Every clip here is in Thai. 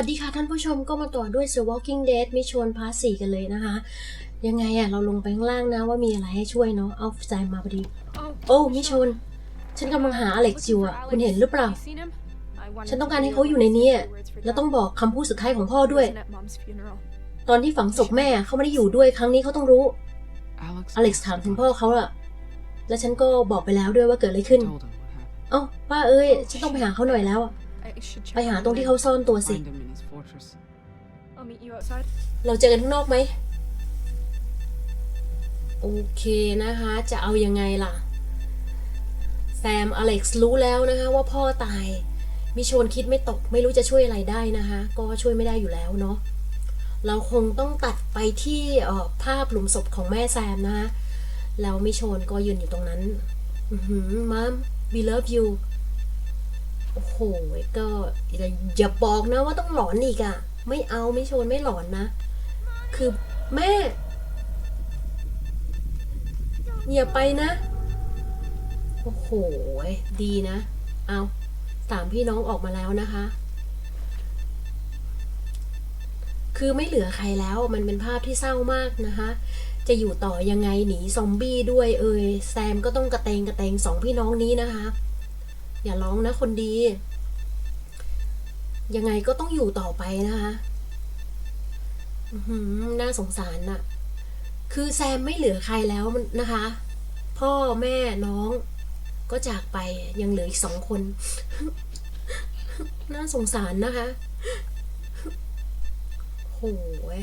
วัสดีค่ะท่านผู้ชมก็มาต่อด้วย The Walking Dead มิชวนพาร์ทสี่กันเลยนะคะ ยังไงอะเราลงไปข้างล่างนะว่ามีอะไรให้ช่วยเนาะเอาใจมาพอดี โอ้มิชนฉันกำลังหาอเล็กซ์อยู่อะคุณเห็นหรือเปล่า ฉันต้องการให้เขาอยู่ในนี้อะแล้วต้องบอกคำพูดสุดท้ายของพ่อด้วย ตอนที่ฝังศพแม่เขาไม่ได้อยู่ด้วยครั้งนี้เขาต้องรู้อเล็กซ์ถามถึงพ่อเขาอะแล้วฉันก็บอกไปแล้วด้วยว่าเกิดอะไรขึ้น เอ้าป้าเอ้ยฉันต้องไปหาเขาหน่อยแล้วอะ ไปหาตรงที่เขาซ่อนตัวสิ เราเจอกันข้างนอกไหม โอเคนะคะ จะเอายังไงล่ะ แซมอเล็กซ์รู้แล้วนะคะว่าพ่อตาย มิชนคิดไม่ตก ไม่รู้จะช่วยอะไรได้นะคะ ก็ช่วยไม่ได้อยู่แล้วเนาะ เราคงต้องตัดไปที่เอ่อภาพหลุมศพของแม่แซมนะคะแล้วมิชนก็ยืนอยู่ตรงนั้น อือหือมัม we love you โอ้โหก็อย่าบอกนะว่าต้องหลอนอีกอะไม่เอาไม่ชวนไม่หลอนนะ คือแม่ อย่าไปนะ โอ้โห ดีนะ เอาสามพี่น้องออกมาแล้วนะคะ คือไม่เหลือใครแล้วมันเป็นภาพที่เศร้ามากนะคะ จะอยู่ต่อยังไงหนีซอมบี้ด้วยเอยแซมก็ต้องกระเตงกระเตงสองพี่น้องนี้นะคะ อย่าร้องนะคนดี ยังไงก็ต้องอยู่ต่อไปนะคะน่าสงสารน่ะ คือแซมไม่เหลือใครแล้วนะคะ พ่อแม่น้อง ก็จากไปยังเหลืออีกสองคน น่าสงสารนะคะโหย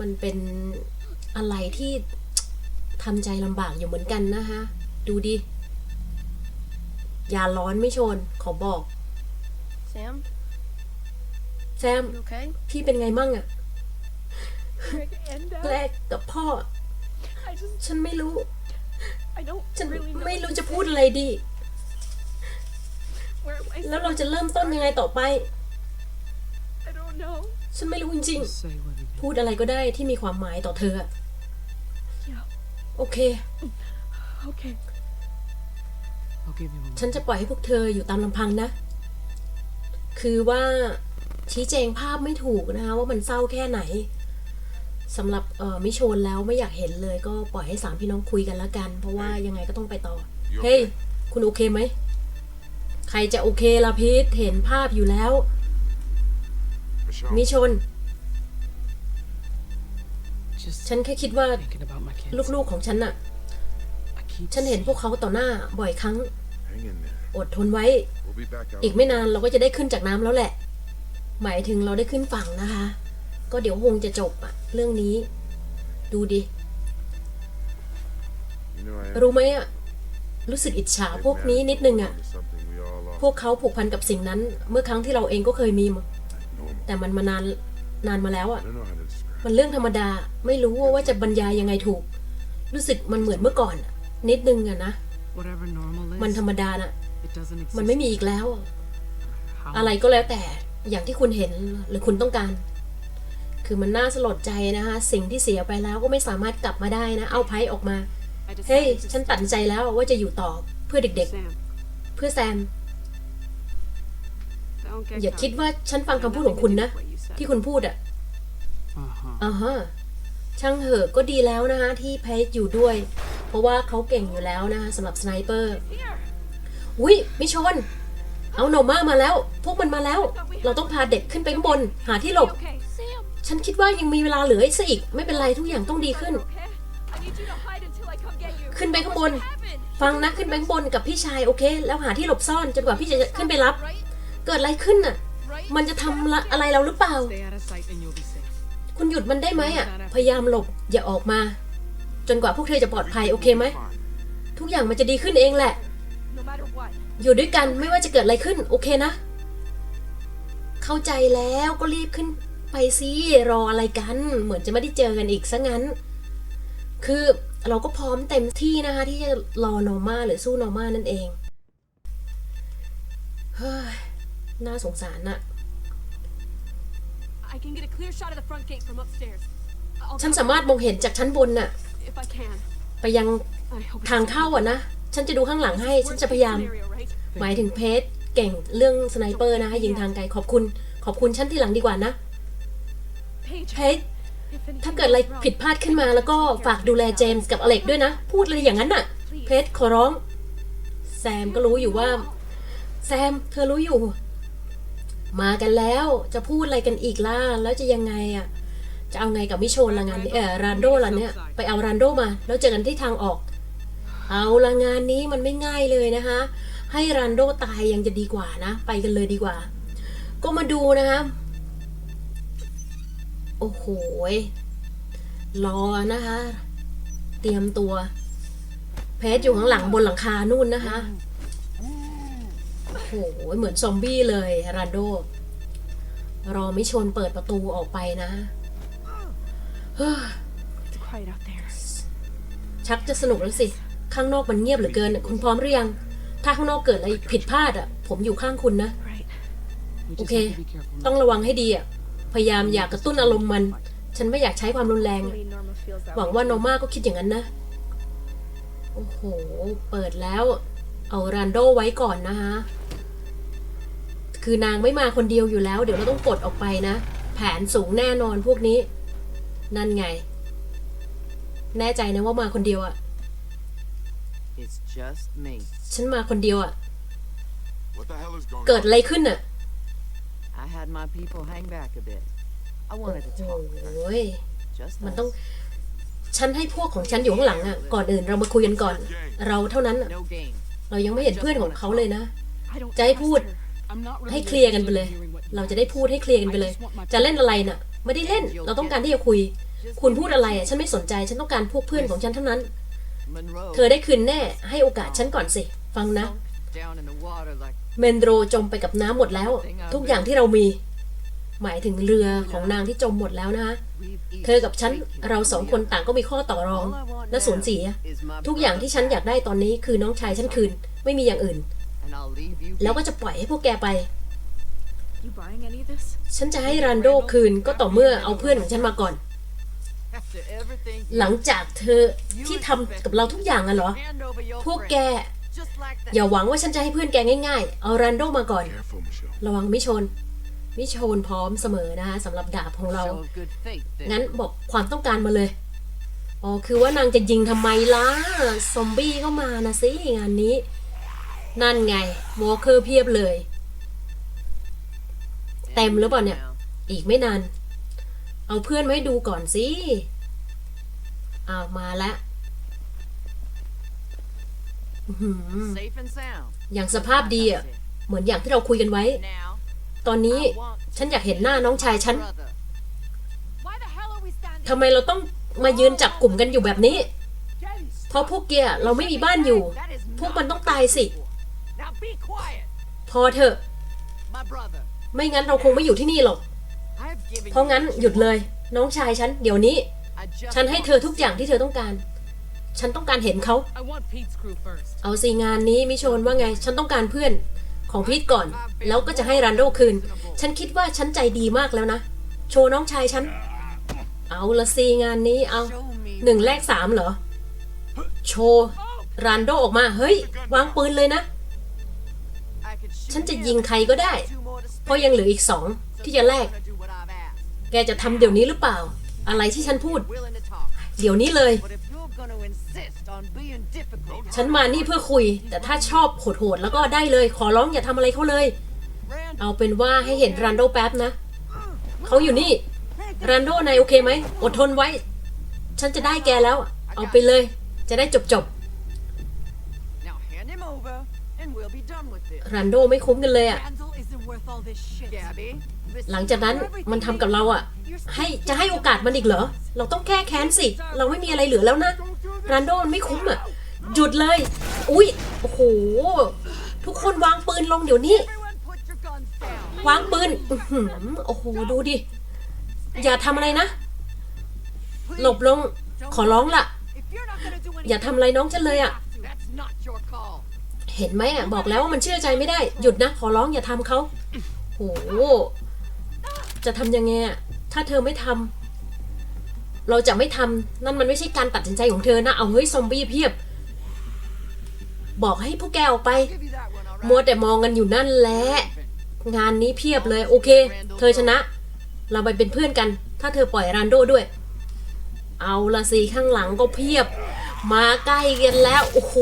มันเป็นอะไรที่ทำใจลำบากอยู่เหมือนกันนะคะ ดูดิ อย่าร้อนไม่ชน ขอบอก Sam, แซม you okay? พี่เป็นไงมั่งอะ Greg and Dad. แรกกับพ่อ I just, ฉันไม่รู้ I don't ฉัน really know. ไม่รู้ what จะ to พูด say. อะไรดี Where am I แล้วเรา supposed จะเริ่ม to ต้นยังไง start? ต่อไป I don't know. ฉันไม่รู้จริง Just say what it ๆ พูดอะไรก็ได้ที่มีความหมายต่อเธออะ Yeah. โอเค Okay. ฉันจะปล่อยให้พวกเธออยู่ตามลำพังนะ คือว่าชี้แจงภาพไม่ถูกนะคะ ว่ามันเศร้าแค่ไหนสำหรับเอ่อมิโชนแล้วไม่อยากเห็นเลยก็ปล่อยให้สามพี่น้องคุยกันแล้วกัน เพราะว่ายังไงก็ต้องไปต่อ เฮ้ย คุณโอเคไหม ใครจะโอเคล่ะพีทเห็นภาพอยู่แล้ว มิ Michonne, ชน Just ฉันแค่คิดว่า thinking about my kids. ลูกๆของฉันน่ะ I keep ฉันเห็นพวกเขาต่อหน้าบ่อยครั้ง hang in there. อดทนไว้ We'll be back out. อีกไม่นานเราก็จะได้ขึ้นจากน้ำแล้วแหละ หมายถึงเราได้ขึ้นฝั่งนะคะ ก็เดี๋ยวคงจะจบอะเรื่องนี้ ดูดิ You know, I รู้ไหมอะรู้สึกอิจฉาพวกนี้นิดนึงอะ something we all lost. พวกเขาผูกพันกับสิ่งนั้น เมื่อครั้งที่เราเองก็เคยมีมา Normal. แต่มันมานานนานมาแล้วอะ I don't know how to describe. มันเรื่องธรรมดาไม่รู้ว่าจะบรรยายยังไงถูก รู้สึกมันเหมือนเมื่อก่อนอะ นิดนึงอะนะ whatever normal is. มันธรรมดาน่ะ it doesn't exist. มันไม่มีอีกแล้ว How อะไรก็แล้วแต่อย่างที่คุณเห็นหรือคุณต้องการ คือมันน่าสลดใจนะคะสิ่งที่เสียไปแล้วก็ไม่สามารถกลับมาได้นะ เอาไพ่ออกมา I decided เฮ้ย to ฉัน stay ตัดสินใจแล้วว่าจะอยู่ต่อเพื่อเด็ก Sam, ๆเพื่อแซม don't get อย่า caught. คิดว่าฉันฟังคำพูดของคุณนะ What you said. ที่คุณพูดอะ Uh-huh. อ่าฮะช่างเหอะก็ดีแล้วนะคะที่เพจอยู่ด้วยเพ ราะว่าเขาเก่งอยู่แล้วนะคะสำหรับสไนเปอร์อุ้ยมิชน เอาโนมามาแล้ว พวกมันมาแล้ว เราต้องพาเด็กขึ้นไปข้างบน หาที่หลบ ฉันคิดว่ายังมีเวลาเหลืออีกซะอีก ไม่เป็นไรทุกอย่างต้องดีขึ้น ขึ้นไปข้างบน ฟังนะขึ้นไปข้างบนกับพี่ชายโอเค แล้วหาที่หลบซ่อนจนกว่าพี่จะขึ้นไปรับ เกิดอะไรขึ้นน่ะ มันจะทำอะไรเราหรือเปล่า คุณหยุดมันได้ไหมอะ พยายามหลบอย่าออกมา จนกว่าพวกเธอจะปลอดภัยโอเคไหม ทุกอย่างมันจะดีขึ้นเองแหละ No matter what. อยู่ด้วยกันไม่ว่าจะเกิดอะไรขึ้นโอเคนะ เข้าใจแล้วก็รีบขึ้นไปสิรออะไรกัน เหมือนจะไม่ได้เจอกันอีกซะงั้น คือเราก็พร้อมเต็มที่นะคะที่จะรอนอร์มาหรือสู้นอร์มานั่นเองเฮ้ยน่าสงสารน่ะ I can get a clear shot of the front gate from upstairs. I'll ฉันสามารถมองเห็นจากชั้นบนน่ะ if I can. ไปยัง I hope it's ทางเข้าอะนะ ฉันจะดูข้างหลังให้ ฉันจะพยายาม Worst case scenario, right? หมายถึงเพจเก่งเรื่องสไนเปอร์นะคะยิงทางไกล ขอบคุณ ขอบคุณฉันที่หลังดีกว่านะ Paige, เพช if anything ถ้าเกิดอะไร goes wrong, ผิดพลาดขึ้นมาแล้วก็ฝากดูแลเจมส์กับอเล็กด้วยนะ พูดอะไรอย่างนั้นน่ะ เพชรขอร้อง แซมก็รู้อยู่ว่า แซม เธอรู้อยู่ มากันแล้ว จะพูดอะไรกันอีกล่ะ แล้วจะยังไงอะ จะเอาไงกับมิโชนละงานเออรานโดละเนี่ยไปเอารานโดมา แล้วเจอกันที่ทางออก เอาละงานนี้มันไม่ง่ายเลยนะคะ ให้รานโดตายยังจะดีกว่านะ ไปกันเลยดีกว่า ก็มาดูนะคะโอ้โหรอนะคะ เตรียมตัว เพชรอยู่ข้างหลังบนหลังคานู่นนะคะโอ้โหเหมือนซอมบี้เลยรันโดรอไม่ชนเปิดประตูออกไปนะ ชักจะสนุกแล้วสิ ข้างนอกมันเงียบเหลือเกิน คุณพร้อมหรือยัง ถ้าข้างนอกเกิดอะไรผิดพลาดอะ ผมอยู่ข้างคุณนะ Right. We just Okay. have to be careful. ต้องระวังให้ดีอะ พยายามอยากกระตุ้นอารมณ์มัน ฉันไม่อยากใช้ความรุนแรงอะ Hopefully Norma feels that หวัง way ว่าโน too. มาก็คิดอย่างนั้นนะ โอ้โห เปิดแล้ว เอารันโดไว้ก่อนนะคะคือนางไม่มาคนเดียวอยู่แล้ว เดี๋ยวเราต้องกดออกไปนะ แผนสูงแน่นอนพวกนี้ นั่นไง แน่ใจนะว่ามาคนเดียวอะ่ะ It's just me. ฉันมาคนเดียวอะ่ะ What the hell is going เกิดอะไรขึ้นอะ I had my people hang back a bit. I wanted to โอ้ talk โห first. Just มัน us. ต้อง ฉันให้พวกของฉันอยู่ข้างหลังอะ่ะก่อนอื่นเรามาคุยกันก่อน เราเท่านั้นอะ No game. เรายังไม่เห็นเพื่อนของเขาเลยนะ I don't จะให้ trust พูด her. I'm not really ให้เคลียร์กันไปเลย interested in hearing what เรา you จะได้พูดให้เคลียร์กันไปเลย จะเล่นอะไรน่ะ ไม่ได้เล่น เราต้องการที่จะคุย คุณพูดอะไรอะฉันไม่สนใจฉันต้องการพวกเพื่อนของฉันเท่านั้น Monroe เธอได้คืนแน่ ให้โอกาสฉันก่อนสิ ฟังนะ sunk down in the water like เมนโดรจมไปกับน้ำหมดแล้ว ทุกอย่างที่เรามี หมายถึงเรือของนางที่จมหมดแล้วนะคะ we've เธอกับฉันเราสองคนต่างก็มีข้อต่อรองและสูญเสีย is my ทุกอย่างที่ฉันอยากได้ตอนนี้คือน้องชายฉันคืน ไม่มีอย่างอื่น and I'll leave you แล้วก็จะปล่อยให้พวกแกไป You buying any of this? ฉันจะให้รันโดคืนก็ต่อเมื่อเอาเพื่อนของฉันมาก่อน after everything หลังจากเธอที่ทำกับเราทุกอย่างอะเหรอ hand over your พวกแก friend, just like that อย่าหวังว่าฉันจะให้เพื่อนแกง่ายๆ เอารันโดมาก่อน Careful, Michelle. ระวังมิชน มิชนพร้อมเสมอนะคะสำหรับดาบของเรา show of good faith then งั้นบอกความต้องการมาเลย อ๋อ คือว่านางจะยิงทำไมล่ะ ซอมบี้ก็มานะสิงานนี้ นั่นไงวอลเคอร์เพียบเลย เต็มหรือเปล่าเนี่ย อีกไม่นาน เอาเพื่อนมาให้ดูก่อนสิ เอาวมาแล้วอื้อหือ safe and sound อย่างสภาพดีอะ เหมือนอย่างที่เราคุยกันไว้ now ตอนนี้ I want ฉันอยากเห็นหน้าน้องชายฉัน brother Why the hell are we standing? ทำไมเราต้องมายืนจับกลุ่มกันอยู่แบบนี้ เพราะพวกเกียเราไม่มีบ้านอยู่ That is พวก not มันต้อง what ตาย you're สิ looking for. now be quiet พอเถอะ my brother ไม่งั้นเราคงไม่อยู่ที่นี่หรอก I have given เพราะงั้น you หยุดเลย น้องชายฉัน เดี๋ยวนี้ I just ฉันให้ want เธอทุกอย่างที่เธอต้องการ ฉันต้องการเห็นเขา I want Pete's crew first. เอาสิงานนี้มิโชนว่าไง ฉันต้องการเพื่อนของพีทก่อน แล้วก็จะให้รันโดคืน ฉันคิดว่าฉันใจดีมากแล้วนะ โชว์น้องชายฉัน เอาละสิงานนี้เอา show me หนึ่งแลกสามเหรอ โชว์รันโดออกมา เฮ้ย วางปืนเลยนะ I could shoot ฉันจะ him ยิงใครก็ได้ two more to เพราะยังเหลืออีกสองที่จะแลก gonna do what I've asked แกจะทำเดี๋ยวนี้หรือเปล่า อะไรที่ฉันพูด willing to talk เดี๋ยวนี้เลย but if you're gonna insist on being difficult ฉันมานี่เพื่อคุย แต่ถ้าชอบโหดๆแล้วก็ได้เลย ขอร้องอย่าทำอะไรเขาเลย Rand เอาเป็นว่าให้เห็นรันโดแป๊บนะ เขาอยู่นี่ รันโดนายโอเคไหม อดทนไว้ ฉันจะได้แกแล้ว เอาไปเลย จะได้จบ now hand him over and we'll be done with this ๆรันโดไม่คุ้มกันเลยอะ หลังจากนั้นมันทำกับเราอะให้จะให้โอกาสมันอีกเหรอ เราต้องแก้แค้นสิ เราไม่มีอะไรเหลือแล้วนะรันโดมันไม่คุ้มอะหยุดเลย อุ๊ยโอ้โห ทุกคนวางปืนลงเดี๋ยวนี้ วางปืนโอ้โห ดูดิ อย่าทำอะไรนะ หลบลง ขอร้องละ อย่าทำอะไรน้องฉันเลยอะเห็นไหมอะบอกแล้วว่ามันเชื่อใจไม่ได้ หยุดนะ ขอร้องอย่าทำเขาโห จะทำยังไงถ้าเธอไม่ทำเราจะไม่ทำนั่นมันไม่ใช่การตัดสินใจของเธอนะเอาเฮ้ยซอมบี้เพียบ บอกให้พวกแกออกไป มัวแต่มองกันอยู่นั่นแหละงานนี้เพียบเลยโอเค เธอชนะ เราไปเป็นเพื่อนกัน ถ้าเธอปล่อยรันโดด้วย เอาละสิข้างหลังก็เพียบ มาใกล้กันแล้ว โอ้โห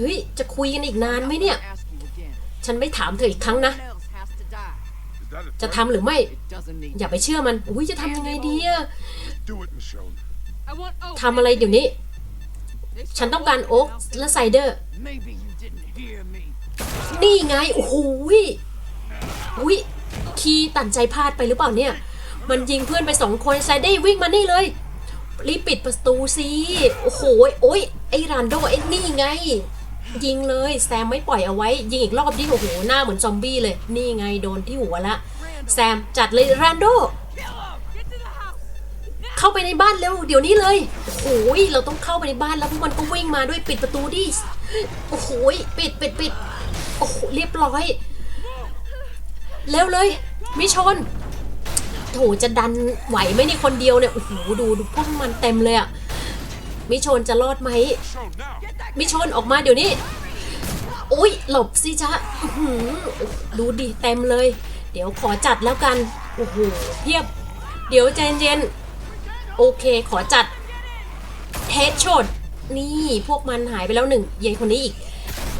เฮ้ยจะคุยกันอีกนานไหมเนี่ย ฉันไม่ถามเธออีกครั้งนะ จะทำหรือไม่ อย่าไปเชื่อมัน อุ้ยจะทำยังไงดีอะทำอะไรเดี๋ยวนี้ ฉันต้องการโอ๊กและไซเดอร์ นี่ไง โอ้โหยอุ้ยคีตัดใจพลาดไปหรือเปล่าเนี่ย มันยิงเพื่อนไปสองคนไซเดอร์วิ่งมานี่เลย รีบปิดประตูสิ โอ้โห โอ้ยไอ้รันโดไอ้นี่ไง ยิงเลยแซมไม่ปล่อยเอาไว้ ยิงอีกรอบดิโอ้โหหน้าเหมือนซอมบี้เลย นี่ไงโดนที่หัวละแซมจัดเลยรันโดเข้าไปในบ้านเร็วเดี๋ยวนี้เลยโอ้ยเราต้องเข้าไปในบ้านแล้วพวกมันก็วิ่งมาด้วยปิดประตูดิโอ้โหยปิดปิดปิดโอ้โหเรียบร้อยเร็วเลยมิชนโถจะดันไหวไหมในคนเดียวเนี่ยโอ้โหดูดูพวกมันเต็มเลยอะ มิชนจะรอดไหม Michonne, now. มิชนออกมาเดี๋ยวนี้อุ้ยหลบสิจ๊ะอื้อหือดูดิเต็มเลย เดี๋ยวขอจัดแล้วกันโอ้โหเพียบ เดี๋ยวใจเย็นๆโอเคขอจัดเฮดช็อตนี่พวกมันหายไปแล้วหนึ่งยายคนนี้อีก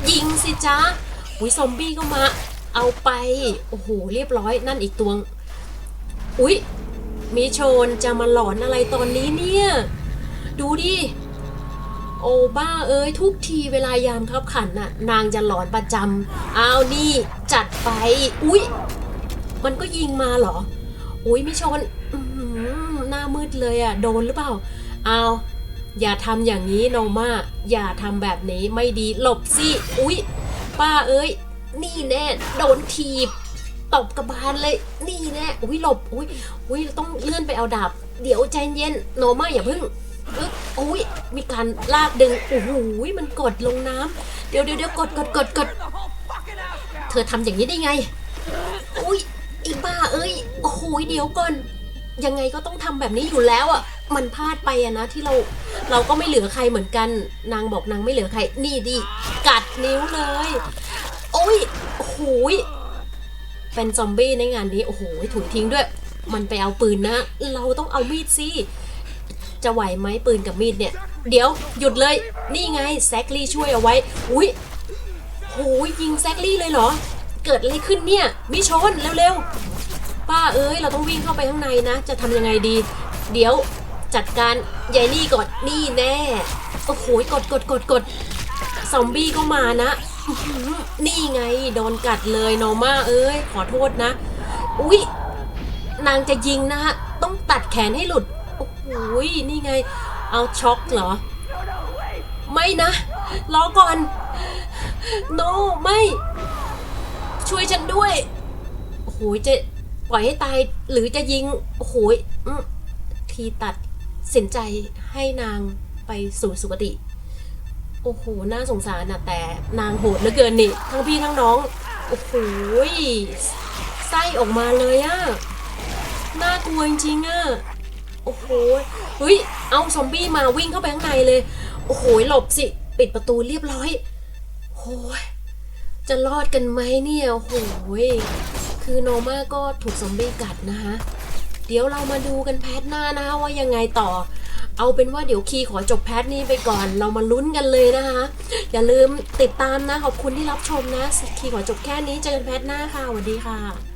ยิงสิจ๊ะอุ้ยซอมบี้ก็มา เอาไป โอ้โหเรียบร้อยนั่นอีกตัวง อุ้ยมิชนจะมาหลอนอะไรตอนนี้เนี่ย ดูดิ โอ้บ้าเอ้ยทุกทีเวลายามขับขันน่ะ นางจะหลอนประจำเอานี่ จัดไป อุ๊ย มันก็ยิงมาเหรอ อุ๊ยไม่ชนหน้ามืดเลยอะโดนหรือเปล่า เอาอย่าทำอย่างนี้โนมาอย่าทำแบบนี้ไม่ดีหลบสิ อุ๊ย ป้าเอ้ย นี่แน่ โดนทีบตบกระบาลเลย นี่แน่ อุ้ยหลบ อุ้ยอุ้ยต้องเลื่อนไปเอาดาบ เดี๋ยวใจเย็น โนมาอย่าพึ่ง อึ๊บอุ้ยมีการลากดึงโอ้โหมันกดลงน้ำเดี๋ยวเดี๋ยวเดี๋ยวกดกดกดกดเธอทำอย่างนี้ได้ไงอุ้ยไอีบ้าเอ้ยโอ้โหเดี๋ยวก่อน ยังไงก็ต้องทำแบบนี้อยู่แล้วอะมันพลาดไปอะนะที่เราเราก็ไม่เหลือใครเหมือนกัน นางบอกนางไม่เหลือใคร นี่ดิกัดนิ้วเลยโอ้ยโอ้โหยเป็นซอมบี้ในงานนี้โอ้โหถุยทิ้งด้วย มันไปเอาปืนนะ เราต้องเอามีดสิ จะไหวไหมปืนกับมีดเนี่ย เดี๋ยวหยุดเลย นี่ไงแซคลี่ช่วยเอาไว้ อุ้ยโหยิงแซกลี่เลยเหรอ เกิดอะไรขึ้นเนี่ย มิชนเร็วๆ ป้าเอ้ย เราต้องวิ่งเข้าไปข้างในนะ จะทำยังไงดี เดี๋ยวจัดการยายนี่ก่อน นี่แน่ โอ้โหกดกดกดกดซอมบี้ก็มานะ นี่ไงโดนกัดเลยโนมาเอ้ย ขอโทษนะ อุ๊ย นางจะยิงนะฮะ ต้องตัดแขนให้หลุด อ้โหนี่ไง เอาช็อกเหรอ ไม่นะรอก่อน โนไม่ ช่วยฉันด้วยโอ้โหจะปล่อยให้ตายหรือจะยิงโอ้โหทีตัดสินใจให้นางไปสู่สุคติ โอ้โห น่าสงสารนะแต่นางโหดเหลือเกินนี่ ทั้งพี่ทั้งน้อง โอ้โหไส้ออกมาเลยอะน่ากลัวจริงๆอะ โอ้โหเฮ้ยเอาซอมบี้มาวิ่งเข้าไปข้างในเลย โอ้โหหลบสิปิดประตูเรียบร้อยโอ้ยจะรอดกันไหมเนี่ยโอ้โหยคือโนมาก็ถูกซอมบี้กัดนะคะเดี๋ยวเรามาดูกันแพทหน้านะคะว่ายังไงต่อ เอาเป็นว่าเดี๋ยวคีย์ขอจบแพทนี้ไปก่อน เรามาลุ้นกันเลยนะคะอย่าลืมติดตามนะขอบคุณที่รับชมนะคีย์ขอจบแค่นี้เจอกันแพทหน้าค่ะสวัสดีค่ะ